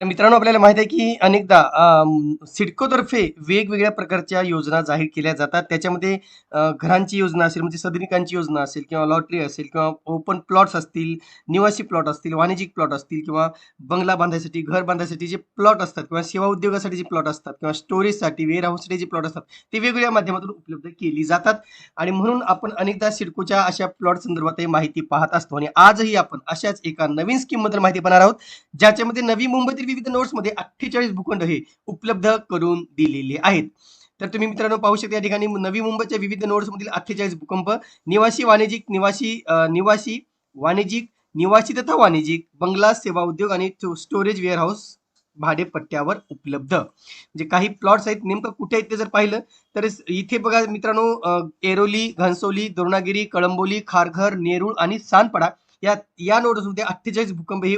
तर मित्रांनो आपल्याला माहीत आहे की अनेकदा सिडकोतर्फे वेगवेगळ्या प्रकारच्या योजना जाहीर केल्या जातात. त्याच्यामध्ये घरांची योजना असेल म्हणजे सदनिकांची योजना असेल किंवा लॉटरी असेल किंवा ओपन प्लॉट्स असतील निवासी प्लॉट असतील वाणिज्यिक प्लॉट असतील किंवा बंगला बांधायसाठी घर बांधायसाठी जे प्लॉट असतात किंवा सेवा उद्योगासाठी जे प्लॉट असतात किंवा स्टोरेजसाठी वेअर हाऊससाठी जे प्लॉट असतात ते वेगवेगळ्या माध्यमातून उपलब्ध केली जातात. आणि म्हणून आपण अनेकदा सिडकोच्या अशा प्लॉट संदर्भात माहिती पाहत असतो. आणि आजही आपण अशाच एका नवीन स्कीमबद्दल माहिती पाहणार आहोत ज्याच्यामध्ये नवी मुंबईतील विविध नोट्समध्ये अठ्ठेचाळीस भूखंड हे उपलब्ध करून दिलेले आहेत. तर तुम्ही मित्रांनो पाहू शकता या ठिकाणी नवी मुंबईच्या विविध नोड्समधील अठ्ठेचाळीस भूकंप निवासी वाणिज्यिक निवासी निवासी वाणिज्यिक निवासी तथा वाणिज्यिक बंगला सेवा उद्योग आणि स्टोरेज वेअरहाऊस भाडेपट्ट्यावर उपलब्ध. म्हणजे काही प्लॉट्स आहेत नेमकं कुठे आहेत ते जर पाहिलं तर इथे बघा मित्रांनो एरोली घनसोली द्रोणागिरी कळंबोली खारघर नेरूळ आणि सानपडा या या नोड्समध्ये अठ्ठेचाळीस भूकंप हे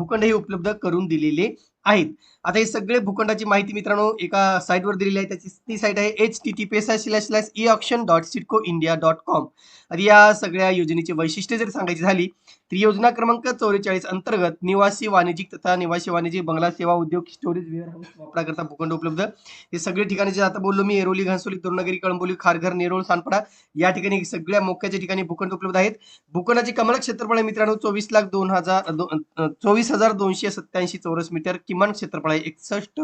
भूखंड हे उपलब्ध करून दिलेले आहेत. आता हे सगळे भूखंडाची माहिती मित्रांनो एका साईटवर दिलेली आहे. त्याची ती साईट आहे H T T P slash slash e option dot CIDCO India dot com या सगळ्या योजनेची वैशिष्ट्ये जर सांगायची झाली त्रियोजना योजना क्रमांक चौवेचाळीस अंतर्गत निवासी वाणिज्यिक तथा निवासी वाणिज्यिक बंगला सेवा उद्योग स्टोरेज वेअर हाऊस वापराकरता भूखंड उपलब्ध. हे सगळे ठिकाणी जे आता बोललो मी एरोली घनसोली तरुणगिरी कळंबोली खारघर नेरोळ सानपडा या ठिकाणी सगळ्या मोक्याच्या ठिकाणी भूखंड उपलब्ध आहेत. भूखंडाची कमाल क्षेत्रफळ आहे मित्रांनो चोवीस लाख दोन हजार चोवीस हजार दोनशे सत्याऐंशी चौरस मीटर. किमान क्षेत्रफळ आहे एकसष्ट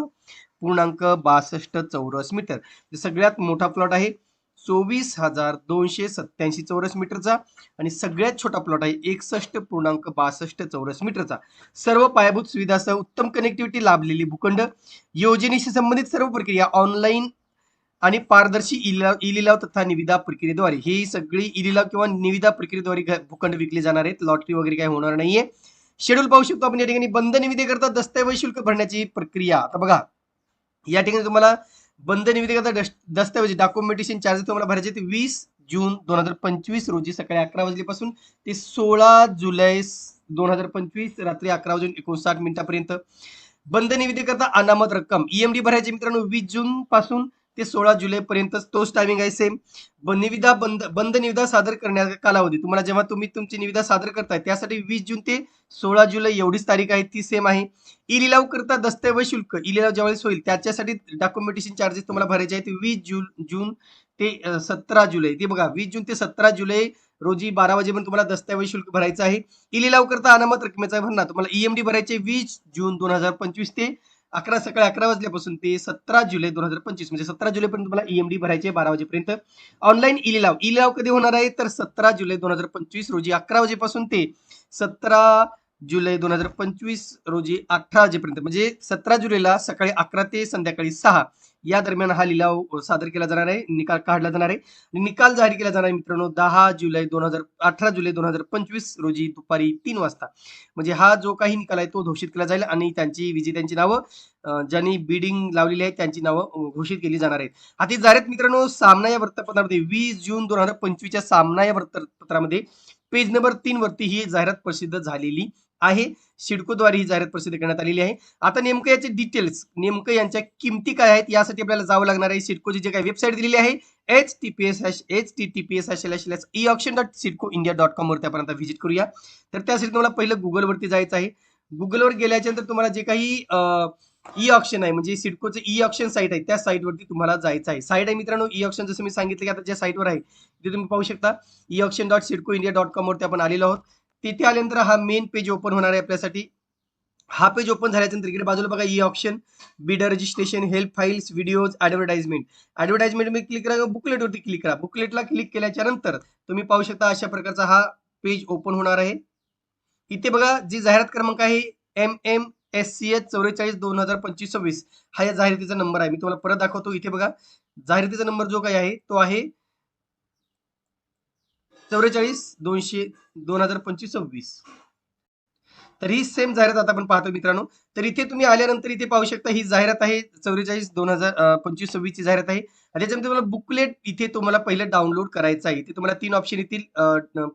पूर्णांक बासष्ट चौरस मीटर. सगळ्यात मोठा प्लॉट आहे. चोवीस हजार दोनशे सत्याऐंशी चौरस मीटरचा आणि सगळ्यात छोटा प्लॉट आहे एकसष्ट पूर्णांक बासष्ट चौरस मीटरचा. सर्व पायाभूत सुविधासह उत्तम कनेक्टिव्हिटी लाभलेली भूखंड योजनेशी संबंधित सर्व प्रक्रिया ऑनलाईन आणि पारदर्शी ई लिलाव लिलाव तथा निविदा प्रक्रियेद्वारे. ही सगळी ई लिलाव किंवा निविदा प्रक्रियेद्वारे भूखंड विकले जाणार आहेत. लॉटरी वगैरे काही होणार नाहीये. शेड्यूल पाहू शकतो आपण. या ठिकाणी बंद निविदेकरता दस्तऐवज शुल्क भरण्याची प्रक्रिया. आता बघा या ठिकाणी तुम्हाला बंद निविदेकरता दस- दस्तऐवज डॉक्युमेंटेशन चार्जेस तुम्हाला भरायचे ते वीस जून दोन हजार पंचवीस रोजी सकाळी अकरा वाजल्यापासून ते सोळा जुलै दोन हजार पंचवीस रात्री अकरा वाजून एकोणसाठ मिनिटापर्यंत. बंद निविदेकरता अनामत रक्कम. ईएमडी भरायची मित्रांनो वीस जून पासून ते सोळा जुलैपर्यंतच तोच टायमिंग आहे सेम निविदा बंद बंद निविदा सादर करण्याचा कालावधी. तुम्हाला जेव्हा तुम्ही तुमची निविदा सादर करताय त्यासाठी वीस जून ते सोळा जुलै एवढीच तारीख आहे ती सेम आहे. ई लिलाव करता दस्तऐवज शुल्क. ई लिलाव ज्यावेळेस होईल त्याच्यासाठी डॉक्युमेंटेशन चार्जेस तुम्हाला भरायचे आहेत वीस जून जून ते सतरा जुलै. ते बघा वीस जून ते सतरा जुलै रोजी बारा वाजेपर्यंत तुम्हाला दस्तऐवज शुल्क भरायचं आहे. ई लिलाव करता अनामत रकमेचा भरणा. तुम्हाला ईएमडी भरायचे वीस जून दोन हजार पंचवीस ते अकरा सकाळी अकरा वाजल्यापासून ते सतरा जुलै दोन हजार पंचवीस म्हणजे सतरा जुलैपर्यंत तुम्हाला ईएमडी भरायचे बारा वाजेपर्यंत. ऑनलाईन ई लिलाव ई लिलाव कधी होणार आहे? तर सतरा जुलै दोन हजार पंचवीस रोजी अकरा वाजेपासून ते सतरा जुलै दोन हजार पंचवीस रोजी अठरा वाजेपर्यंत म्हणजे सतरा जुलैला सकाळी अकरा ते संध्याकाळी सहा या दरम्यान हा लिलाव सादर केला जाणार आहे निकाल काढला जाणार आहे. आणि निकाल जाहीर केला जाणार आहे मित्रांनो दहा जुलै दोन हजार अठरा जुलै दोन हजार पंचवीस रोजी दुपारी तीन वाजता. म्हणजे हा जो काही निकाल आहे तो घोषित केला जाईल आणि त्यांची विजेत्यांची नावं ज्यांनी बिडिंग लावलेली आहे त्यांची नावं घोषित केली जाणार आहेत. आता ही जाहिरात मित्रांनो सामना या वृत्तपत्रामध्ये वीस जून दोन हजार पंचवीसच्या सामना या वृत्तपत्रामध्ये पेज नंबर तीन वरती ही जाहिरात प्रसिद्ध झालेली आहे. सिडकोद्वारे ही जाहिरात प्रसिद्ध करण्यात आलेली आहे. आता नेमकं याचे डिटेल्स नेमकं यांच्या किमती काय आहेत यासाठी आपल्याला जावं लागणार आहे सिडकोची जे काही वेबसाईट दिलेली आहे H T P S H T T P S slash e option dot CIDCO India dot com वरती आपण आता व्हिजिट करूया. तर त्यासाठी तुम्हाला पहिलं गुगलवरती जायचं आहे. गुगलवर गेल्याच्यानंतर तुम्हाला जे काही ई ऑप्शन आहे म्हणजे सिडकोचं ई ऑप्शन साईट आहे त्या साईटवरती तुम्हाला जायचं आहे. साईट आहे मित्रांनो ई ऑप्शन जसं मी सांगितलं की आता ज्या साईटवर आहे ते तुम्ही पाहू शकता. E option dot CIDCO India dot com वरती आपण आलेलो आहोत. तिथे आल्यानंतर हा मेन पेज ओपन होणार आहे आपल्यासाठी. हा पेज ओपन झाल्यानंतर इकडे बाजूला बघा e option bidder registration help files videos advertisement advertisement मी क्लिक करा बुकलेटवरती क्लिक करा. बुकलेटला क्लिक केल्याच्यानंतर तुम्ही पाहू शकता अशा प्रकारचा हा पेज ओपन होणार आहे. इथे बघा जी जाहिरात क्रमांक आहे M M S C H चौवेचाळीस दोन हजार पंचवीस सव्वीस. हा या जाहिरातीचा नंबर आहे. मी तुम्हाला परत दाखवतो. इथे बघा जाहिरातीचा नंबर जो काही आहे तो आहे चौवेचाळीस दोनशे दोन हजार पंचवीस सव्वीस. तर ही सेम जाहिरात आता आपण पाहतो मित्रांनो. तर इथे तुम्ही आल्यानंतर इथे पाहू शकता ही जाहिरात आहे चौवेचाळीस दोन हजार पंचवीस सव्वीस ची जाहिरात आहे. आणि त्याच्यामध्ये तुम्हाला बुकलेट इथे तुम्हाला पहिलं डाउनलोड करायचं आहे. इथे तुम्हाला तीन ऑप्शन येतील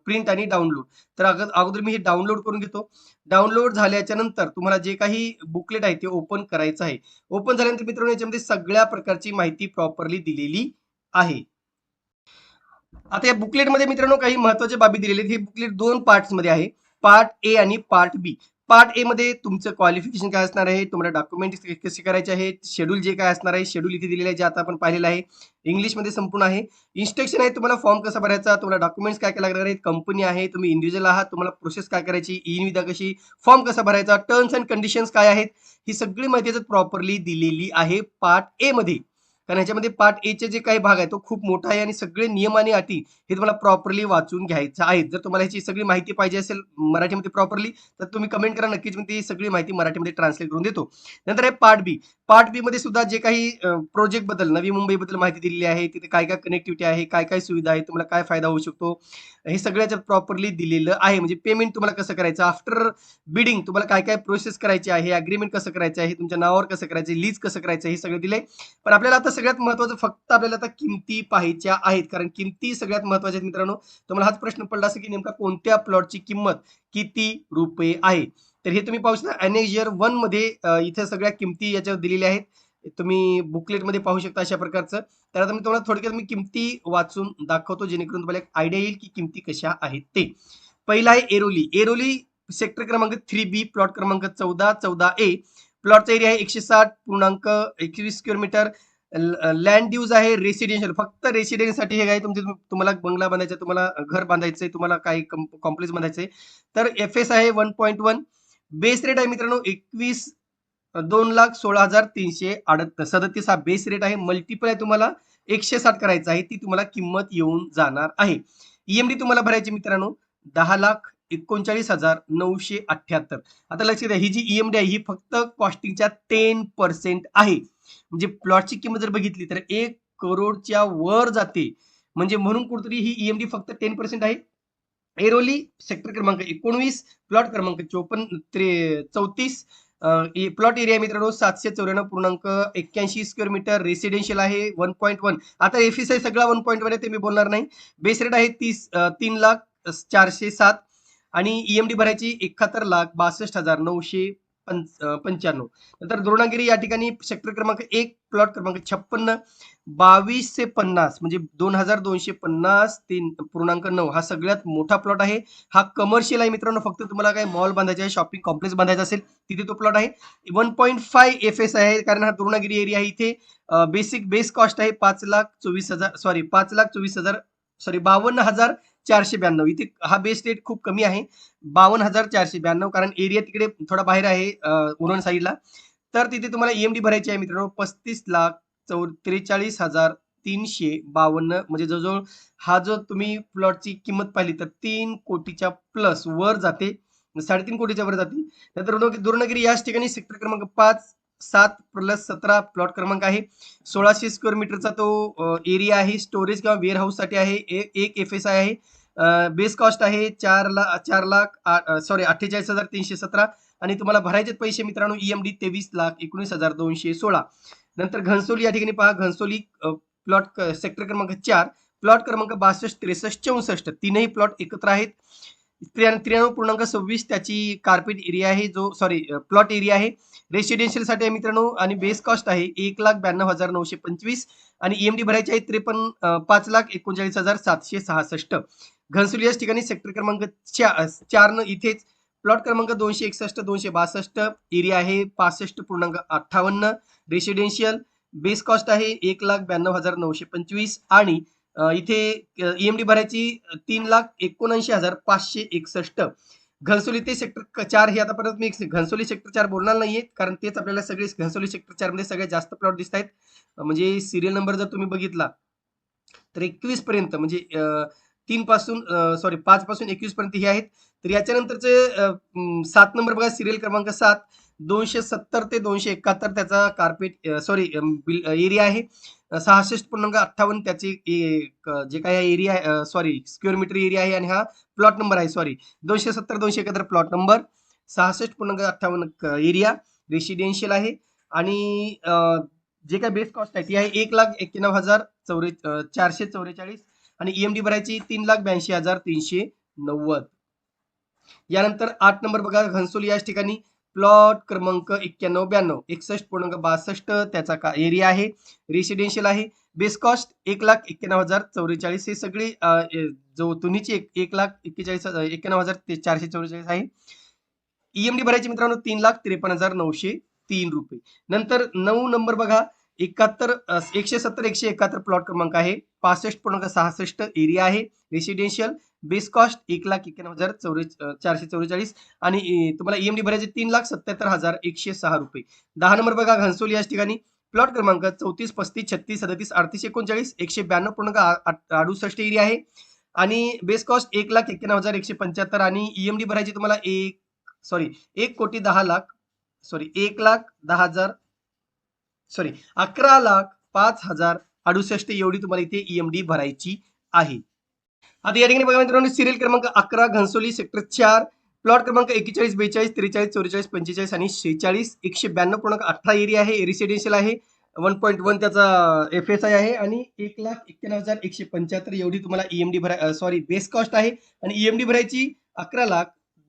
प्रिंट आणि डाउनलोड तर अगोदर अगोदर मी हे डाउनलोड करून घेतो. डाउनलोड झाल्याच्यानंतर तुम्हाला जे काही बुकलेट आहे ते ओपन करायचं आहे. ओपन झाल्यानंतर मित्रांनो याच्यामध्ये सगळ्या प्रकारची माहिती प्रॉपरली दिलेली आहे. आता या बुकलेटमध्ये मित्रांनो काही महत्त्वाच्या बाबी दिलेल्या आहेत. हे बुकलेट दोन पार्ट्समध्ये आहे. पार्ट ए आणि पार्ट बी पार्ट ए मध्ये तुमचं क्वालिफिकेशन काय असणार आहे? तुम्हाला डॉक्युमेंट कसे करायचे आहेत शेड्यूल जे काय असणार आहे? शेड्यूल इथे दिलेलं आहे जे आता आपण पाहिलेलं आहे. इंग्लिशमध्ये संपूर्ण आहे. इन्स्ट्रक्शन आहे तुम्हाला फॉर्म कसा भरायचा? तुम्हाला डॉक्युमेंट्स काय काय लागणार आहेत? कंपनी आहे तुम्ही इंडिव्हिज्युअल आहात. तुम्हाला प्रोसेस काय करायची? ई निविदा कशी? फॉर्म कसा भरायचा? टर्म्स अँड कंडिशन्स काय आहेत? ही सगळी माहिती प्रॉपरली दिलेली आहे पार्ट ए मध्ये. कारण ह्याच्यामध्ये पार्ट ए चे जे काही भाग आहे तो खूप मोठा आहे आणि सगळे नियम आणि अटी हे तुम्हाला प्रॉपरली वाचून घ्यायचं आहेत. जर तुम्हाला ह्याची सगळी माहिती पाहिजे असेल मराठीमध्ये प्रॉपरली तर तुम्ही कमेंट करा. नक्कीच मी ती सगळी माहिती मराठीमध्ये ट्रान्सलेट करून देतो. नंतर आहे पार्ट बी पार्ट बी मध्ये सुद्धा जे काही प्रोजेक्टबद्दल नवी मुंबई बद्दल माहिती दिलेली आहे तिथे काय काय कनेक्टिव्हिटी आहे काय काय सुविधा आहे तुम्हाला काय फायदा होऊ शकतो हे सगळ्याच्यात प्रॉपरली दिलेलं आहे. म्हणजे पेमेंट तुम्हाला कसं करायचं? आफ्टर बिडिंग तुम्हाला काय काय प्रोसेस करायची आहे अग्रीमेंट कसं करायचं आहे तुमच्या नावावर कसं करायचं लीज कसं करायचं हे सगळं दिलंय. पण आपल्याला आता सगळ्यात महत्वाचं फक्त आपल्याला आता किमती पाहायच्या आहेत. कारण किमती सगळ्यात महत्त्वाच्या आहेत मित्रांनो. तुम्हाला हाच प्रश्न पडला असेल की नेमका कोणत्या प्लॉटची किंमत किती रुपये आहे? तर हे तुम्ही पाहू शकता. अनेजियर वनमध्ये इथे सगळ्या किमती याच्यावर दिलेल्या आहेत. तुम्ही बुकलेटमध्ये पाहू शकता अशा प्रकारचं. तर आता मी तुम्हाला थोडक्यात मी किमती वाचून दाखवतो जेणेकरून तुम्हाला एक आयडिया येईल की किमती कशा आहेत ते. पहिला आहे एरोली. एरोली सेक्टर क्रमांक थ्री बी प्लॉट क्रमांक चौदा चौदा ए प्लॉटचा एरिया आहे एकशे साठ पूर्णांक एकवीस किलोमीटर. लँड यूज आहे रेसिडेन्शियल फक्त रेसिडेन्ससाठी हे काय तुमचे तुम्हाला बंगला बांधायचा तुम्हाला घर बांधायचंय तुम्हाला काही कॉम्प्लेक्स बांधायचंय. तर एफ एस आहे one point one base rate आहे मित्रांनो एकवीस दोन लाख सोळा हजार तीनशे अडत सदतीस हा बेस रेट आहे. मल्टिपल आहे तुम्हाला. एकशे साठ करायचं आहे. ती तुम्हाला किंमत येऊन जाणार आहे. ईएमडी तुम्हाला भरायची मित्रांनो दहा लाख एकोणचाळीस हजार नऊशे अठ्याहत्तर आता लक्षात द्या ही जी ईएमडी आहे ही फक्त कॉस्टिंगच्या टेन पर्सेंट आहे. म्हणजे प्लॉटची किंमत जर बघितली तर एक करोडच्या वर जाते. म्हणजे म्हणून कुठतरी ही ईएमडी फक्त टेन पर्सेंट आहे. एरोली सेक्टर क्रमांक एकोणवीस प्लॉट क्रमांक चोपन्न त्रे चौतीस प्लॉट एरिया मित्रांनो सातशे चौऱ्याण्णव पूर्णांक एक्क्याऐंशी स्क्वेअर मीटर रेसिडेन्शियल आहे वन पॉईंट वन आता एफिस आहे सगळा वन पॉईंट वन आहे ते मी बोलणार नाही. बेस रेट आहे तीस तीन लाख चारशे सात. आणि ईएमडी भरायची एकाहत्तर लाख बासष्ट हजार नऊशे पंच्याण्णव. नंतर द्रोणागिरी या ठिकाणी सेक्टर क्रमांक एक प्लॉट क्रमांक छप्पन्न बावीसशे पन्नास म्हणजे दोन हजार दोनशे पन्नास तीन पूर्णांक नऊ. हा सगळ्यात मोठा प्लॉट आहे. हा कमर्शियल आहे मित्रांनो. फक्त तुम्हाला काय मॉल बांधायचा आहे शॉपिंग कॉम्प्लेक्स बांधायचा असेल तिथे तो प्लॉट आहे. One point five F S आहे कारण हा द्रोणागिरी एरिया आहे इथे. बेसिक बेस कॉस्ट आहे पाच लाख चोवीस हजार सॉरी पाच लाख चोवीस हजार सॉरी बावन्न हजार चारशे ब्याण्णव. इथे हा बेस रेट खूप कमी आहे. बावन्न हजार चारशे ब्याण्णव कारण एरिया तिकडे थोडा बाहेर आहे उरण साईडला तर तिथे तुम्हाला ईएमडी भरायची आहे मित्रांनो. पस्तीस लाख चौ त्रेचाळीस हजार तीनशे बावन्न. म्हणजे जवळजवळ हा जो तुम्ही प्लॉटची किंमत पाहिली तर तीन कोटीच्या प्लस वर जाते. साडेतीन कोटीच्या वर जाते. नंतर दुर्णगिरी याच ठिकाणी सेक्टर क्रमांक पाच सात प्लस सतरा प्लॉट क्रमांक आहे. सोळाशे स्क्वेअर मीटरचा तो एरिया आहे. स्टोरेज किंवा वेअर हाऊससाठी आहे. एक एफ एस आय आहे. बेस कॉस्ट आहे चार लाख चार लाख सॉरी अठ्ठेचाळीस हजार तीनशे सतरा. आणि तुम्हाला भरायचे पैसे मित्रांनो ईएमडी तेवीस लाख एकोणीस हजार दोनशे सोळा. नंतर घनसोली या ठिकाणी पहा. घनसोली प्लॉट सेक्टर क्रमांक चार. प्लॉट क्रमांक बासष्ट त्रेसष्ट चौसष्ट. तीनही प्लॉट एकत्र आहेत. त्र्याण्णव पूर्णांक सव्वीस त्याची कार्पेट एरिया आहे जो सॉरी प्लॉट एरिया आहे. रेसिडेन्शियलसाठी आहे मित्रांनो आणि बेस कॉस्ट आहे एक लाख ब्याण्णव हजार नऊशे पंचवीस आणि ईएमडी भरायची आहे त्रेपन्न पाच लाख एकोणचाळीस हजार सातशे सहासष्ट. घनसुली याच ठिकाणी सेक्टर क्रमांक चार न इथेच प्लॉट क्रमांक दोनशे एकसष्ट दोनशे बासष्ट एरिया आहे पासष्ट पूर्णांक अठ्ठावन्न. रेसिडेन्शियल बेस कॉस्ट आहे एक लाख ब्याण्णव हजार नऊशे पंचवीस आणि इथे ईएमडी भरायची तीन लाख एकोणऐंशी हजार पाचशे एकसष्ट. घनसोली ते सेक्टर चार हे आता परत मी घनसोली सेक्टर चार बोलणार नाहीये कारण तेच आपल्याला सगळे घनसोली सेक्टर चारमध्ये सगळ्यात जास्त प्लॉट दिसत आहेत. म्हणजे सिरियल नंबर जर तुम्ही बघितला तर एकवीस पर्यंत म्हणजे तीन पासून सॉरी पाच पासून एकवीस पर्यंत हे आहेत. तर याच्यानंतरचे सात नंबर बघा सिरियल क्रमांक सात. दोनशे सत्तर ते दोनशे एकाहत्तर त्याचा कार्पेट सॉरी एरिया आहे. सहासष्ट पूर्णांक अठ्ठावन्न त्याचे जे काय area sorry square metre area आहे आणि हा प्लॉट नंबर आहे सॉरी दोनशे सत्तर दोनशे एकाहत्तर प्लॉट नंबर सहासष्ट पूर्णांक अठ्ठावन्न एरिया रेसिडेन्शियल आहे. आणि जे काय बेस्ट कॉस्ट आहे ती आहे एक लाख एक्क्याण्णव हजार चौरे चारशे चौवेचाळीस आणि ईएमडी भरायची तीन लाख ब्याऐंशी हजार तीनशे नव्वद. यानंतर आठ नंबर बघा घनसोली याच ठिकाणी. प्लॉट क्रमांक एक्क्याण्णव ब्याण्णव एकसष्ट पूर्णांक बासष्ट त्याचा का एरिया आहे? रेसिडेन्शियल आहे. बेस कॉस्ट एक लाख एक्क्याण्णव हजार चौवेचाळीस हे सगळी जो तुनीची एक एक लाख एक्केचाळीस एक्क्याण्णव हजार ते चारशे चौवेचाळीस आहे. ईएमडी भरायची मित्रांनो तीन लाख त्रेपन्न हजार नऊशे तीन रुपये. नंतर नऊ नंबर बघा एकाहत्तर एकशे सत्तर एकशे एकाहत्तर प्लॉट क्रमांक आहे. पासष्ट पूर्णांक सहासष्ट एरिया आहे. रेसिडेन्शियल बेस कॉस्ट एक लाख एक्क्याण्णव हजार चौरे चारशे चौवेचाळीस आणि तुम्हाला ईएमडी भरायचे तीन लाख सत्याहत्तर हजार एकशे सहा रुपये. दहा नंबर बघा घनसोली याच ठिकाणी. प्लॉट क्रमांक चौतीस पस्तीस छत्तीस सदतीस अडतीस एकोणचाळीस एकशे ब्याण्णव पूर्णांक आठ- अडुसष्ट एरिया आहे. आणि बेस कॉस्ट एक लाख एक्क्याण्णव हजार एकशे पंच्याहत्तर आणि ईएमडी भरायची तुम्हाला एक सॉरी एक कोटी दहा लाख सॉरी एक लाख दहा हजार सॉरी अकरा लाख पाच हजार अडुसष्ट एवढी तुम्हाला इथे ईएमडी भरायची आहे. आता या ठिकाणी बघा मित्रांनो सिरियल क्रमांक अकरा घनसोली सेक्टर चार प्लॉट क्रमांक एकेचाळीस बेचाळीस त्रेचाळीस चौवेचाळीस पंचेचाळीस आणि शेहेचाळीस एकशे ब्याण्णव पूर्णांक अठरा एरिया आहे. रेसिडेन्शियल आहे. वन पॉईंट वन त्याचा एफ एस आय आहे. आणि एक लाख एक्क्याण्णव हजार एकशे पंच्याहत्तर एवढी तुम्हाला ईएमडी भराय सॉरी बेस कॉस्ट आहे. आणि ईएमडी भरायची अकरा लाख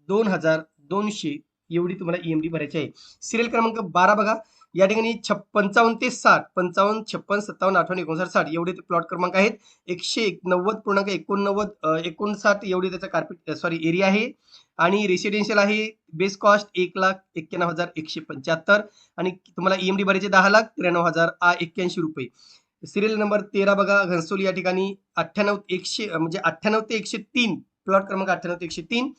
दोन हजार दोनशे एवढी तुम्हाला ईएमडी भरायची आहे. सिरियल क्रमांक बारा बघा. या ठिकाणी छप पंचावन्न ते साठ पंचावन्न छप्पन सत्तावन्न अठ्ठावन्न एकोणसाठ साठ एवढे ते प्लॉट क्रमांक आहेत. एकशे एक- नव्वद पूर्णांक एकोणनव्वद एकोणसाठ एवढी त्याचा कार्पेट सॉरी एरिया आहे. आणि रेसिडेन्शियल आहे बेस कॉस्ट एक लाख एक्क्याण्णव हजार एकशे पंच्याहत्तर आणि तुम्हाला ईएमडी भरायचे दहा लाख त्र्याण्णव हजार आ एक्क्याऐंशी रुपये. सिरियल नंबर तेरा बघा घनसोली या ठिकाणी अठ्ठ्याण्णव एकशे म्हणजे अठ्ठ्याण्णव ते एकशे तीन प्लॉट क्रमांक अठ्ठ्याण्णव ते एकशे तीन.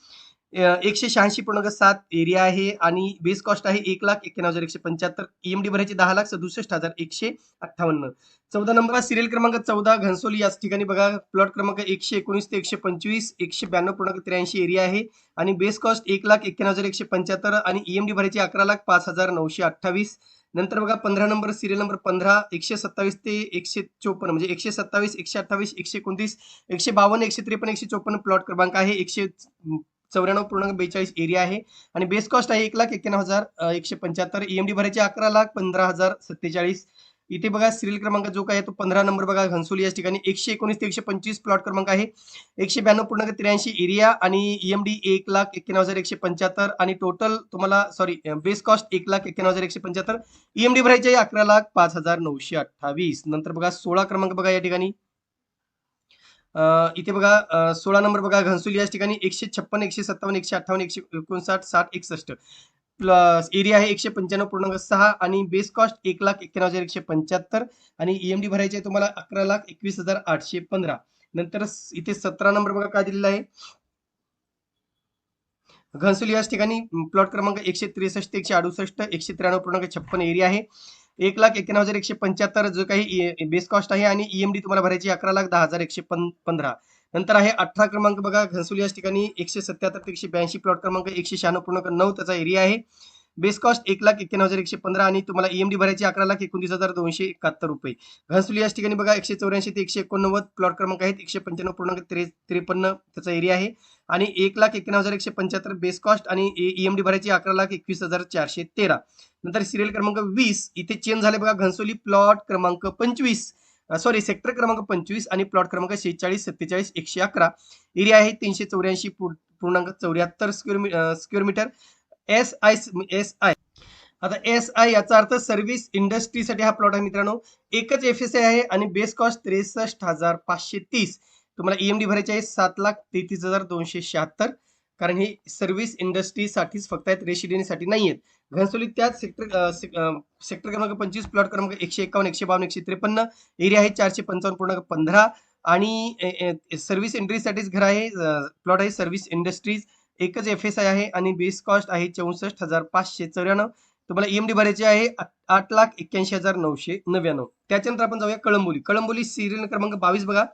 एकशे शहाऐंशी पूर्णांक सात एरिया आहे आणि बेस कॉस्ट आहे एक लाख एक्क्याण्णव हजार एकशे पंच्याहत्तर. ईएमडी भरायचे दहा लाख सदुसष्ट हजार एकशे अठ्ठावन्न. चौदा नंबर सिरियल क्रमांक चौदा घनसोली. याच ठिकाणी बघा प्लॉट क्रमांक एकशे एकोणीस ते एकशे पंचवीस एकशे ब्याण्णव पूर्णांक त्र्याऐंशी एरिया आहे. आणि बेस कॉस्ट एक लाख एक्क्याण्णव हजार एकशे पंच्याहत्तर आणि ईएमडी भरायची अकरा लाख पाच हजार नऊशे अठ्ठावीस. नंतर बघा पंधरा नंबर सिरियल नंबर पंधरा एकशे सत्तावीस ते एकशे चोपन्न म्हणजे एकशे सत्तावीस एकशे अठ्ठावीस एकशे एकोणतीस एकशे बावन्न एकशे त्रेपन्न एकशे चोपन्न प्लॉट क्रमांक आहे. एकशे चौऱ्याण्णव पूर्णांक बेचाळीस एरिया आहे. आणि बेस कॉस्ट आहे एक लाख एक्क्याण्णव हजार एकशे पंच्याहत्तर. ईएमडी भरायचे अकरा लाख पंधरा हजार सत्तेचाळीस. इथे बघा सिरियल क्रमांक जो काय आहे तो पंधरा नंबर बघा घनसोली या ठिकाणी. एकशे एकोणीस ते एकशे पंचवीस प्लॉट क्रमांक आहे. एकशे ब्याण्णव पूर्णांक त्र्याऐंशी एरिया आणि ईएमडी एक लाख एक्क्याण्णव हजार एकशे पंच्याहत्तर. आणि टोटल तुम्हाला सॉरी बेस कॉस्ट एक लाख एक्क्याण्णव हजार एकशे पंच्याहत्तर. ईएमडी भरायचे आहे अकरा लाख पाच हजार नऊशे अठ्ठावीस. नंतर बघा सोळा क्रमांक बघा या ठिकाणी. इथे बघा सोळा नंबर बघा घनसोली या ठिकाणी एकशे छप्पन एकशे सत्तावन्न एकशे अठ्ठावन्न एकशे एकोणसाठ साठ एकसष्ट. प्लस एरिया आहे एकशे पंच्याण्णव पूर्णांक सहा आणि बेस कॉस्ट एक लाख एक्क्याण्णव हजार एकशे पंच्याहत्तर आणि ईएमडी भरायचे आहे तुम्हाला अकरा लाख एकवीस हजार आठशे पंधरा. नंतर इथे सतरा नंबर बघा काय दिलेला आहे. घनसोली याच ठिकाणी प्लॉट क्रमांक एकशे त्रेसष्ट एकशे अडुसष्ट एकशे त्र्याण्णव पूर्णांक छप्पन एरिया आहे. एक लाख एक्क्याण्णव हजार एकशे पंच्याहत्तर जो काही e, बेस कॉस्ट आहे आणि ईएमडी तुम्हाला भरायची अकरा लाख दहा हजार एकशे पंधरा. नंतर आहे अठरा क्रमांक बघा घनसोली याच ठिकाणी एकशे सत्याहत्तर ते एकशे ब्याऐंशी प्लॉट क्रमांक एकशे शहाण्णव पूर्णांक नऊ त्याचा एरिया आहे. बेस कॉस्ट एक लाख एक्क्याण्णव हजार एकशे पंधरा आणि तुम्हाला ईएमडी भरायची अकरा लाख एकोणतीस हजार दोनशे एकाहत्तर रुपये. घनसुली या ठिकाणी बघा एकशे चौऱ्याऐंशी ते एकशे एकोणनव्वद प्लॉट क्रमांक आहेत एकशे पंच्याण्णव पूर्णांक त्रे त्रेपन्न त्याचा एरिया आहे. आणि एक लाख एक्क्याण्णव हजार एकशे पंच्याहत्तर बेस कॉस्ट आणि ईएमडी भरायची अकरा लाख एकवीस हजार चारशे तेरा. नंतर सिरियल क्रमांक वीस इथे चेंज झाले बघा घनसोली प्लॉट क्रमांक पंचवीस. सॉरी सेक्टर क्रमांक पंचवीस आणि प्लॉट क्रमांक शेहेचाळीस सत्तेचाळीस एकशे अकरा. एरिया आहे तीनशे चौऱ्याऐंशी पूर्णांक चौऱ्याहत्तर square me square metre S I S I आता एस आय याचा अर्थ सर्व्हिस इंडस्ट्रीसाठी हा प्लॉट आहे मित्रांनो. एकच एफ एस आय आहे आणि बेस कॉस्ट त्रेसष्ट हजार पाचशे तीस. तुम्हाला ईएमडी भरायचे आहे सात लाख तेहतीस हजार दोनशे शहात्तर. कारण हे सर्व्हिस इंडस्ट्रीसाठीच फक्त आहेत रेसिडेन्सीसाठी नाही आहेत. घनसोली त्याच सेक्टर सेक्टर क्रमांक पंचवीस प्लॉट क्रमांक एकशे एकावन्न एकशे बावन्न एकशे त्रेपन्न एरिया आहे चारशे पंचावन्न पूर्णांक पंधरा आणि सर्व्हिस इंडस्ट्रीसाठीच घर आहे प्लॉट आहे सर्व्हिस इंडस्ट्रीज एकच एफ एस आय आहे आणि बेस कॉस्ट आहे चौसष्ट हजार पाचशे चौऱ्याण्णव. तुम्हाला ईएमडी भरायचे आहे आठ- आठ लाख एक्क्याऐंशी हजार नऊशे नव्याण्णव. त्याच्यानंतर आपण जाऊया कळंबोली. कळंबोली सिरियल क्रमांक बावीस बघा.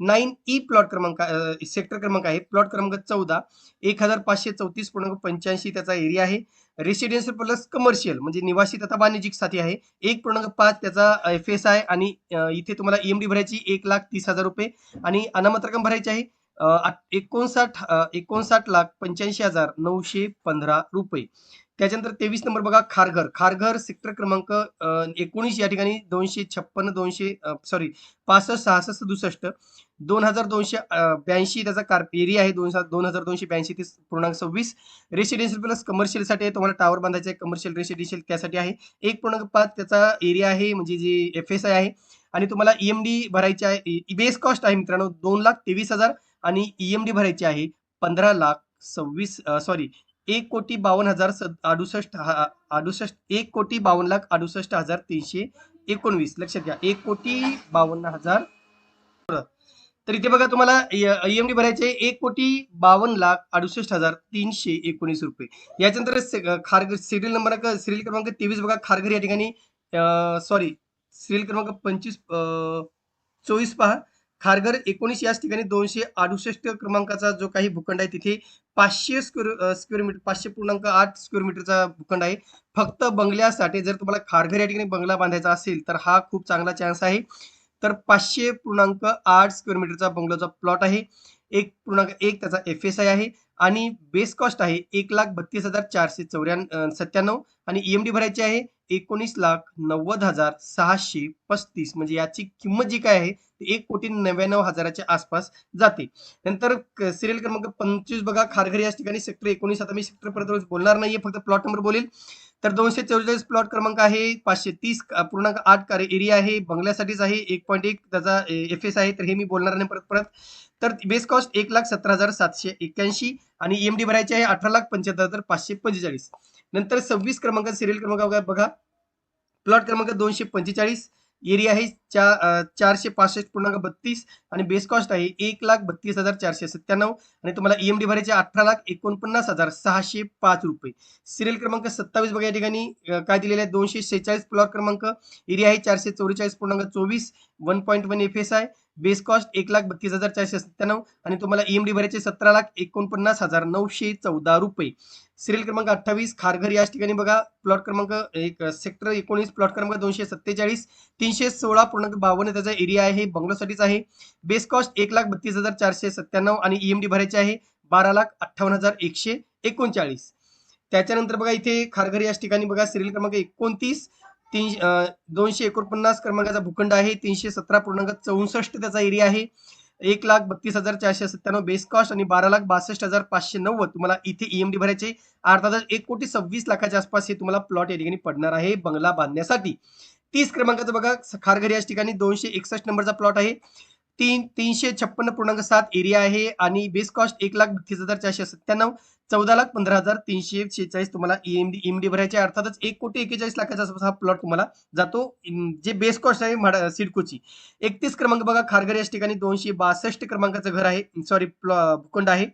नाईन ई प्लॉट क्रमांक सेक्टर क्रमांक आहे. प्लॉट क्रमांक चौदा एक हजार पाचशे चौतीस पूर्णांक पंच्याऐंशी त्याचा एरिया आहे. रेसिडेन्शियल प्लस कमर्शियल म्हणजे निवासी तथा वाणिज्यिकसाठी आहे. एक पूर्णांक पाच त्याचा एफ एस आहे आणि इथे तुम्हाला ईएमडी भरायची एक लाख तीस हजार रुपये आणि अनामत रक्कम भरायची आहे एकोणसाठ एकोणसाठ लाख पंच्याऐंशी हजार नऊशे पंधरा रुपये. त्याच्यानंतर तेवीस नंबर बघा खारघर. खारघर सेक्टर क्रमांक एकोणीस या ठिकाणी दोनशे छप्पन्न दोनशे सॉरी पासष्ट सहासष्ट दुसष्ट. दोन हजार दोनशे ब्याऐंशी त्याचा कार एरिया आहे दोन हजार दोन हजार दोनशे ब्याऐंशी ते पूर्णांक सव्वीस. रेसिडेन्शियल प्लस कमर्शियलसाठी आहे तुम्हाला टावर बांधायचं आहे कमर्शियल रेसिडेन्शियल त्यासाठी आहे. एक पूर्णांक पाच त्याचा एरिया आहे म्हणजे जे एफ एस आय आहे. आणि तुम्हाला ईएमडी भरायची आहे बेस कॉस्ट आहे मित्रांनो दोन लाख तेवीस हजार आणि ईएमडी भरायची आहे पंधरा लाख सव्वीस सॉरी एक कोटी बावन्न हजार सद अडुसष्ट हा अडुसष्ट एक कोटी बावन्न लाख अडुसष्ट हजार तीनशे एकोणवीस. लक्षात घ्या. एक कोटी बावन्न हजार तर इथे बघा तुम्हाला डी भरायचे आहे. एक कोटी बावन्न लाख अडुसष्ट हजार तीनशे एकोणीस रुपये. याच्यानंतर से- खारघर सिरियल नंबर सिरियल क्रमांक तेवीस बघा. खारघर या ठिकाणी सॉरी सिरियल क्रमांक पंचवीस चोवीस पहा. खारघर एकोणीस याच ठिकाणी दोनशे अडुसष्ट क्रमांकाचा जो काही भूखंड आहे तिथे पाचशे स्क्वेअर स्क्वेअर मीटर पाचशे पूर्णांक आठ स्क्वेअर मीटरचा भूखंड आहे. फक्त बंगल्यासाठी जर तुम्हाला खारघर या ठिकाणी बंगला बांधायचा असेल तर हा खूप चांगला चान्स आहे. तर पाचशे पूर्णांक आठ स्क्वेअर मीटरचा बंगलोचा प्लॉट आहे. एक पूर्णांक एक त्याचा एफ एस आय आहे. आणि बेस कॉस्ट आहे एक लाख बत्तीस हजार चारशे चौऱ्या सत्त्याण्णव. आणि ईएमडी भरायची आहे. एकोणीस लाख नव्वद हजार सहाशे पस्तीस म्हणजे याची किंमत जी काय आहे ती एक कोटी नव्याण्णव हजाराच्या आसपास जाते. नंतर सिरियल क्रमांक पंचवीस बघा खारघर या ठिकाणी सेक्टर एकोणीस. आता मी सेक्टर परत रोज बोलणार नाहीये फक्त प्लॉट नंबर बोलेल. तर दोनशे चौवेचाळीस प्लॉट क्रमांक आहे पाचशे तीस पूर्णांक आठ कार्य एरिया आहे बंगल्यासाठीच आहे एक पॉईंट एक त्याचा एफ एस आहे तर हे मी बोलणार नाही परत परत. तर बेस कॉस्ट एक लाख सतरा हजार सातशे एक्क्याऐंशी आणि ईएमडी भरायची आहे अठरा लाख पंच्याहत्तर हजार पाचशे पंचेचाळीस. नंतर सव्वीस क्रमांक सिरियल क्रमांक बघा- बघा. प्लॉट क्रमांक दोनशे पंचेचाळीस. एरिया आहे चा चारशे पासष्ट पूर्णांक बत्तीस आणि बेस कॉस्ट आहे एक लाख बत्तीस हजार चारशे सत्त्याण्णव आणि तुम्हाला ईएमडी भरायचे अठरा लाख एकोणपन्नास हजार सहाशे पाच रुपये. सिरियल क्रमांक सत्तावीस बघा या ठिकाणी काय दिलेलं आहे? दोनशे शेहेचाळीस प्लॉट क्रमांक. एरिया आहे चारशे चौवेचाळीस पूर्णांक चोवीस. One point one F S आहे बेस कॉस्ट एक लाख बत्तीस हजार चारशे सत्त्याण्णव आणि तुम्हाला ईएमडी भरायचे सतरा लाख एकोणपन्नास हजार नऊशे चौदा रुपये. सिरियल क्रमांक अठ्ठावीस खारघर या ठिकाणी बघा. प्लॉट क्रमांक एक सेक्टर एकोणीस प्लॉट क्रमांक दोनशे सत्तेचाळीस तीनशे सोळा पूर्णांक बावन्न त्याचा एरिया आहे बंगलोसाठीच आहे. बेस कॉस्ट एक लाख बत्तीस हजार चारशे सत्त्याण्णव आणि ईएमडी भरायचे आहे बारा लाख अठ्ठावन्न हजार एकशे एकोणचाळीस. त्याच्यानंतर बघा इथे खारघर या ठिकाणी बघा सिरियल क्रमांक एकोणतीस तीन दोनशे एकोणपन्नास क्रमांकाचा भूखंड आहे तीनशे सतरा पूर्णांक चौसष्ट त्याचा एरिया आहे. एक लाख बत्तीस हजार चारशे सत्त्याण्णव बेस कॉस्ट आणि बारा लाख बासष्ट हजार पाचशे नव्वद. तुम्हाला इथे ईएमडी भरायचे अर्थातच एक कोटी सव्वीस लाखाच्या आसपास हे तुम्हाला प्लॉट या ठिकाणी पडणार आहे बंगला बांधण्यासाठी. तीस क्रमांकाचं बघा खारघर या ठिकाणी दोनशे एकसष्ट नंबरचा प्लॉट आहे. तीन तीनशे छप्पन्न पूर्णांक सात एरिया आहे आणि बेस कॉस्ट एक लाख बत्तीस हजार चारशे सत्त्याण्णव चौदा लाख पंधरा हजार तीनशे शेहेचाळीस तुम्हाला ईएमडी ईएमडी भरायचे अर्थातच एक कोटी एकेचाळीस लाखाचा हा प्लॉट तुम्हाला जातो. जे बेस कॉस्ट आहे म्हाडा सिडकोची. एकतीस क्रमांक बघा खारघर या ठिकाणी दोनशे बासष्ट क्रमांकाचं घर आहे. सॉरी भूखंड आहे.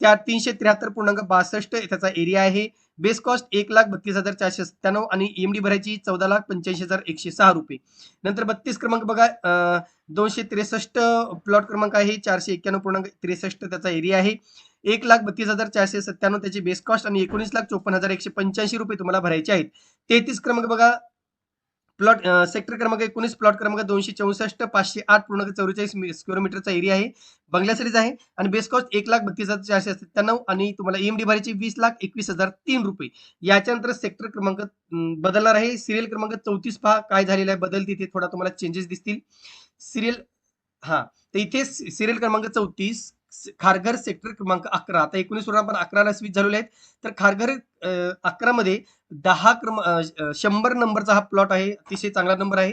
त्या तीनशे त्र्याहत्तर पूर्णांक बासष्ट त्याचा एरिया आहे. बेस कॉस्ट एक लाख बत्तीस हजार चारशे सत्त्याण्णव आणि ईएमडी भरायची चौदा लाख पंच्याऐंशी हजार एकशे सहा रुपये. नंतर बत्तीस क्रमांक बघा दोनशे त्रेसष्ट प्लॉट क्रमांक आहे. चारशे एक्क्याण्णव पूर्णांक त्रेसष्ट त्याचा एरिया आहे. एक लाख बत्तीस हजार चारशे सत्त्याण्णव त्याची बेस कॉस्ट आणि एकोणीस लाख चोपन्न हजार एकशे पंच्याऐंशी रुपये तुम्हाला भरायचे आहेत. तेहतीस क्रमांक बघा प्लॉट सेक्टर क्रमांक एकोणीस प्लॉट क्रमांक दोनशे चौसष्ट पाचशे आठ पूर्णांक चौवेचाळीस स्क्वेअर मीटरचा एरिया आहे. बंगल्यासाठीच आहे. आणि बेस कॉस्ट एक लाख बत्तीस हजार चारशे सत्त्याण्णव आणि तुम्हाला ईएमडी भरायची वीस लाख एकवीस हजार तीन रुपये. याच्यानंतर सेक्टर क्रमांक बदलणार आहे. सिरियल क्रमांक चौतीस पहा काय झालेला आहे? बदल तिथे थोडा तुम्हाला चेंजेस दिसतील. सिरियल हा. तर इथे सिरियल क्रमांक चौतीस खारघर सेक्टर क्रमांक अकरा. आता एकोणीस वरून आपण अकराला स्विच झालेले आहेत. तर खारघर अकरा मध्ये दहा क्रम शंभर नंबरचा हा प्लॉट आहे. अतिशय चांगला नंबर आहे.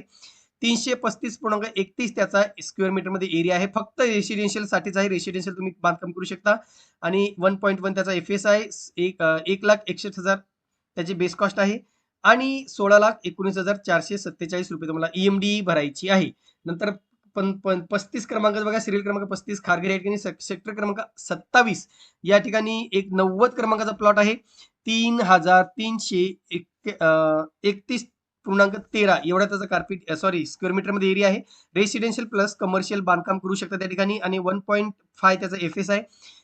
तीनशे पस्तीस पूर्णांक एकतीस त्याचा स्क्वेअर मीटरमध्ये एरिया आहे. फक्त रेसिडेन्शियल साठीच आहे. रेसिडेन्शियल तुम्ही बांधकाम करू शकता. आणि वन पॉईंट वन त्याचा एफ एस आहे एक एक लाख एकसष्ट हजार त्याची बेस कॉस्ट आहे. आणि सोळा लाख एकोणीस हजार चारशे सत्तेचाळीस रुपये तुम्हाला ईएमडी भरायची आहे. नंतर पण पण पस्तीस क्रमांक बघा सिरियल क्रमांक पस्तीस खारगे या ठिकाणी सेक्टर क्रमांक सत्तावीस. या ठिकाणी एक नव्वद क्रमांकाचा प्लॉट आहे. तीन हजार तीनशे एक एकतीस पूर्णांक तेरा. एवढा त्याचा कार्पेट सॉरी स्क्वेअर मीटरमध्ये एरिया आहे. रेसिडेन्शियल प्लस कमर्शियल बांधकाम करू शकता त्या ठिकाणी आणि वन पॉईंट फाय त्याचा एफ एस आहे.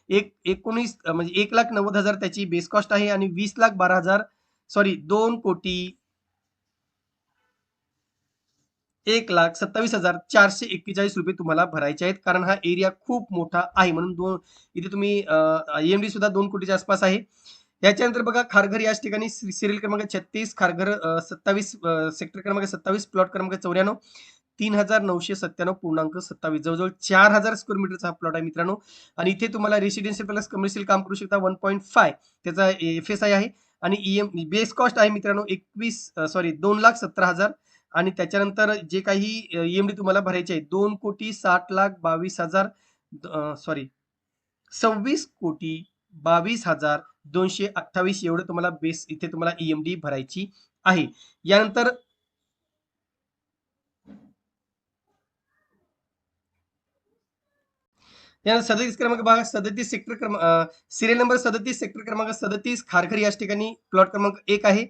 एक एकोणीस म्हणजे एक लाख नव्वद हजार त्याची बेस कॉस्ट आहे आणि वीस लाख बारा हजार सॉरी दोन कोटी एक लाख सत्तावीस हजार चारशे एक्केचाळीस रुपये तुम्हाला भरायचे आहेत. कारण हा एरिया खूप मोठा आहे म्हणून दोन इथे तुम्ही ईएमडी सुद्धा दोन कोटीच्या आसपास आहे. याच्यानंतर बघा खारघर याच ठिकाणी सिरियल क्रमांक छत्तीस खारघर सत्तावीस सेक्टर क्रमांक सत्तावीस प्लॉट क्रमांक चौऱ्याण्णव तीन हजार नऊशे सत्त्याण्णव पूर्णांक सत्तावीस. जवळजवळ चार हजार स्क्वेअर मीटरचा हा प्लॉट आहे मित्रांनो. आणि इथे तुम्हाला रेसिडेन्शियल प्लस कमर्शियल काम करू शकता वन पॉईंट फाय त्याचा एफ एस आय आहे. आणि ई एम बेस कॉस्ट आहे मित्रांनो एकवीस सॉरी दोन लाख सतरा हजार आणि त्याच्यानंतर जे काही ईएमडी तुम्हाला भरायचे आहे दोन कोटी साठ लाख बावीस हजार सॉरी सव्वीस कोटी बावीस हजार दोनशे अठ्ठावीस एवढं तुम्हाला बेस इथे तुम्हाला ईएमडी भरायची आहे. यानंतर यानंतर सदतीस क्रमांक बघा सदतीस सेक्टर क्रमांक सिरियल नंबर सदतीस सेक्टर क्रमांक सदतीस खारखरी या ठिकाणी प्लॉट क्रमांक एक आहे.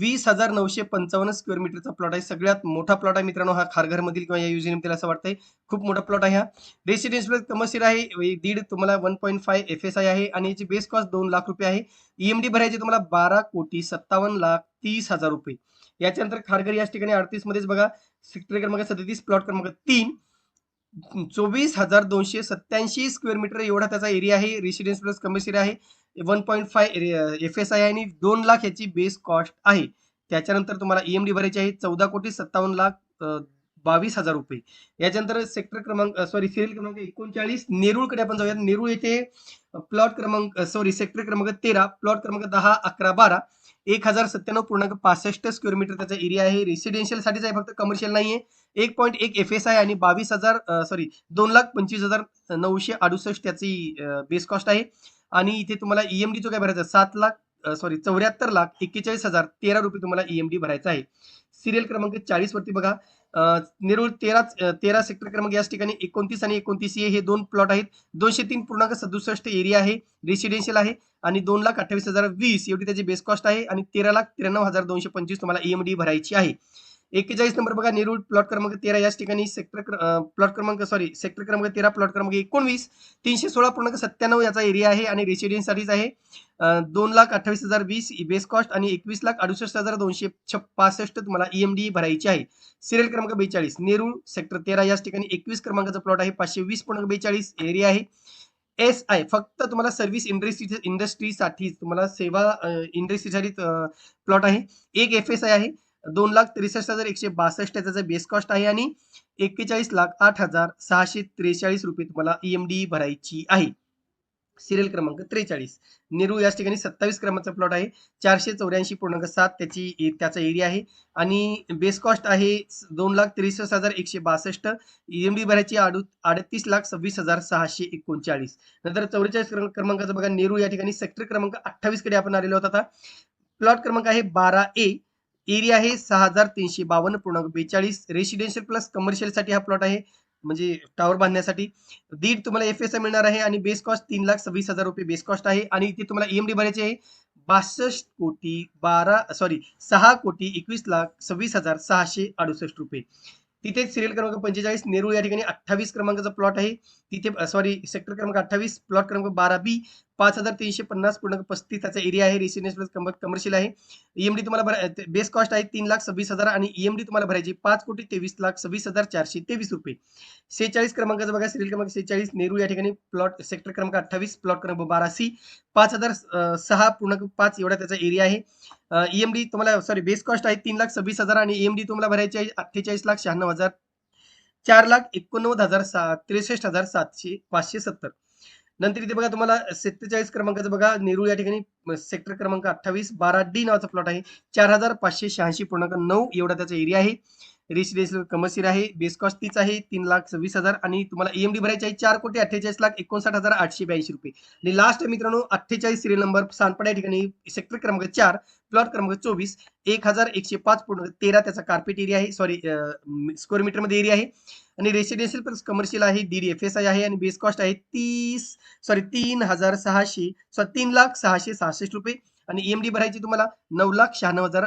वीस हजार नऊशे पंचावन्न स्क्वेअर मीटरचा प्लॉट आहे. सगळ्यात मोठा प्लॉट आहे मित्रांनो हा खारघर मधील किंवा या योजनेतील असं वाटतंय. खूप मोठा प्लॉट आहे हा. रेसिडेन्शियल कमर्शियल आहे. दीड तुम्हाला one point five F S I आहे आणि याची बेस कॉस्ट दोन लाख रुपये आहे. ईएमडी भरायची तुम्हाला बारा कोटी सत्तावन्न लाख तीस हजार रुपये. याच्यानंतर खारघर याच ठिकाणी अडतीस मध्येच बघा सेक्टर क्रमांक सदतीस प्लॉट क्रमांक तीन. चोवीस हजार दोनशे सत्याऐंशी स्क्वेअर मीटर एवढा त्याचा एरिया आहे. रेसिडेन्स प्लस कमर्शियल आहे. One point five F S I आणि दोन लाख याची बेस कॉस्ट आहे. त्याच्यानंतर तुम्हाला ईएमडी भरायची आहे. चौदा कोटी सत्तावन्न लाख बावीस हजार रुपये. याच्यानंतर सेक्टर क्रमांक सॉरी सिरियल क्रमांक एकोणचाळीस नेरूळकडे आपण जाऊयात. नेरूळ येथे प्लॉट क्रमांक सॉरी सेक्टर क्रमांक तेरा प्लॉट क्रमांक दहा अकरा बारा. एक हजार सत्त्याण्णव पूर्णांक पासष्ट स्क्वेअर मीटर त्याचा एरिया आहे. रेसिडेन्शियल साठीच आहे फक्त कमर्शियल नाही आहे एक पॉईंट एक एफ एस आहे आणि बावीस हजार सॉरी दोन लाख पंचवीस हजार नऊशे अडुसष्ट त्याची बेस कॉस्ट आहे. आणि इथे तुम्हाला ईएमडी जो काय भरायचा सात लाख सॉरी चौऱ्याहत्तर लाख एक्केचाळीस हजार तेरा रुपये तुम्हाला ईएमडी भरायचा आहे. सिरियल क्रमांक चाळीस वरती बघा. नेरूळ तेरा तेरा सेक्टर क्रमांक याच ठिकाणी एकोणतीस आणि एकोणतीस हे दोन प्लॉट आहेत. दोनशे तीन पूर्णांक सदुसष्ट एरिया आहे रेसिडेन्शियल आहे आणि दोन लाख अठ्ठावीस हजार वीस एवढी त्याची बेस कॉस्ट आहे आणि तेरा लाख त्र्याण्णव हजार दोनशे पंचवीस तुम्हाला ईएमडी भरायची आहे. एक्केचाळीस नंबर बघा नेरूळ प्लॉट क्रमांक तेरा. याच ठिकाणी सेक्टर प्लॉट क्रमांक सॉरी सेक्टर क्रमांक तेरा प्लॉट क्रमांक एकोणवीस तीनशे सोळा पूर्णांक सत्त्याण्णव याचा एरिया आहे आणि रेसिडेन्ससाठीच आहे. दोन लाख अठ्ठावीस हजार वीस बेस कॉस्ट आणि एकवीस लाख अडुसष्ट हजार दोनशे पासष्ट तुम्हाला ईएमडी भरायची आहे. सिरियल क्रमांक बेचाळीस नेरूळ सेक्टर तेरा. याच ठिकाणी एकवीस क्रमांकाचा प्लॉट आहे पाचशे वीस पूर्णांक बेचाळीस एरिया आहे. एस आय फक्त तुम्हाला सर्व्हिस इंडस्ट्री इंडस्ट्रीसाठी तुम्हाला सेवा इंडस्ट्रीसाठी प्लॉट आहे. एक एफ एस आय आहे दोन लाख त्रेसष्ट हजार एकशे बासष्ट त्याचा बेस कॉस्ट आहे आणि एक्केचाळीस लाख आठ हजार सहाशे त्रेचाळीस रुपये तुम्हाला ईएमडी भरायची आहे. सिरियल क्रमांक त्रेचाळीस. नेहरू याच ठिकाणी सत्तावीस क्रमांकाचा प्लॉट आहे. चारशे चौऱ्याऐंशी पूर्णांक सात त्याची त्याचा एरिया आहे. आणि बेस कॉस्ट आहे दोन लाख त्रेसष्ट हजार एकशे बासष्ट. ईएमडी भरायची आडू अडतीस लाख सव्वीस हजार सहाशे एकोणचाळीस. नंतर चौवेचाळीस क्रमांकाचा बघा. नेहरू या ठिकाणी सेक्टर क्रमांक अठ्ठावीसकडे आपण आलेलो होता प्लॉट क्रमांक आहे बारा ए एरिया आहे सहा हजार तीनशे बावन्न पूर्णांक बेचाळीस. रेसिडेन्शियल प्लस कमर्शियलसाठी हा प्लॉट आहे. म्हणजे टावर बांधण्यासाठी. दीड तुम्हाला एफ एस आय मिळणार आहे आणि बेस कॉस्ट तीन लाख सव्वीस हजार रुपये बेस कॉस्ट आहे. आणि इथे तुम्हाला ईएमडी भरायचे आहे. बासष्ट कोटी बारा सॉरी सहा कोटी एकवीस लाख सव्वीस हजार सहाशे अडुसष्ट रुपये. तिथे सिरियल क्रमांक पंचेचाळीस नेहरू या ठिकाणी अठ्ठावीस क्रमांकाचा प्लॉट आहे. तिथे सॉरी सेक्टर क्रमांक अठ्ठावीस प्लॉट क्रमांक बारा बी पाच हजार तीनशे पन्नास पूर्णांक पस्तीस. त्याचा एरिया आहे रेसिडेन्शियल कमर्शियल आहे. ईएमडी तुम्हाला बेस कॉस्ट आहे तीन लाख सव्वीस हजार आणि ईएमडी तुम्हाला भरायची पाच कोटी तेवीस लाख सव्वीस हजार चारशे तेवीस रुपये. सेहेचाळीस क्रमांकाचा बघा सिरियल क्रमांक सेहेचाळीस नेहरू या ठिकाणी प्लॉट सेक्टर क्रमांक अठ्ठावीस प्लॉट क्रमांक बारा सी पाच हजार सहा पूर्णांक पाच एवढा त्याचा एरिया आहे. ईएमडी तुम्हाला सॉरी बेस कॉस्ट आहे तीन लाख सव्वीस हजार आणि ईएमडी तुम्हाला भरायची आहे अठ्ठेचाळीस लाख शहाण्णव हजार. चार लाख एकोणनव्वद हजार सात त्रेसष्ट हजार सातशे पाचशे सत्तर. नंतर इथे बघा तुम्हाला सत्तेचाळीस क्रमांकाचं बघा नेरूळ या ठिकाणी सेक्टर क्रमांक अठ्ठावीस बारा डी नावाचा प्लॉट आहे. चार हजार पाचशे शहाऐंशी पूर्णांक नऊ एवढा त्याचा एरिया आहे. रेसिडेन्शियल कमर्शियल आहे बेस कॉस्ट तीच आहे तीन लाख सव्वीस हजार आणि तुम्हाला ईएमडी भरायची आहे चार कोटी अठ्ठेचाळीस लाख एकोणसाठ हजार आठशे ब्याऐंशी रुपये. आणि लास्ट मित्रांनो अठ्ठेचाळीस सिरियल नंबर सानपाडा या ठिकाणी सेक्टर क्रमांक चार प्लॉट क्रमांक चोवीस एक हजार एकशे पाच पूर्ण तेरा त्याचा कार्पेट एरिया आहे सॉरी स्क्वेअर मीटरमध्ये एरिया आहे. आणि रेसिडेन्शियल प्लस कमर्शियल आहे दीड एफ एस आय आहे आणि बेस कॉस्ट आहे तीस सॉरी तीन हजार सहाशे सॉरी तीन लाख सहाशे सहासष्ट रुपये. आणि ईएमडी भरायची तुम्हाला नऊ लाख शहाण्णव हजार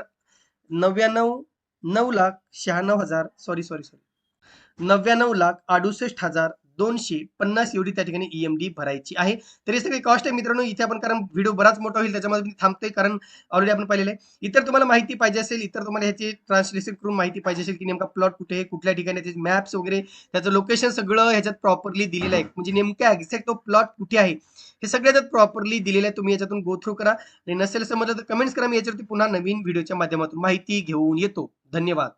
नव्याण्णव नऊ लाख शहाण्णव हजार सॉरी सॉरी सॉरी नव्याण्णव लाख अडुसष्ट हजार दोनशे पन्नास एवढी त्या ठिकाणी ईएमडी भरायची आहे. तर हे कॉस्ट आहे मित्रांनो. इथे आपण कारण व्हिडिओ बराच मोठा होईल त्याच्यामध्ये मी थांबतोय कारण ऑलरेडी आपण पाहिलेलं आहे. इतर तुम्हाला माहिती पाहिजे असेल इतर तुम्हाला ह्याची ट्रान्सलेशन करून माहिती पाहिजे असेल की नेमका प्लॉट कुठे आहे कुठल्या ठिकाणी त्याचे मॅप्स वगैरे त्याचं लोकेशन सगळं ह्याच्यात प्रॉपरली दिलेलं आहे. म्हणजे नेमक्या एक्झॅक्ट तो प्लॉट कुठे आहे हे सगळं त्यात प्रॉपरली दिलेलं आहे. तुम्ही याच्यातून गो थ्रू करा. आणि नसेल समजलं तर कमेंट्स करा. मी याच्यावरती पुन्हा नवीन व्हिडिओच्या माध्यमातून माहिती घेऊन येतो. धन्यवाद.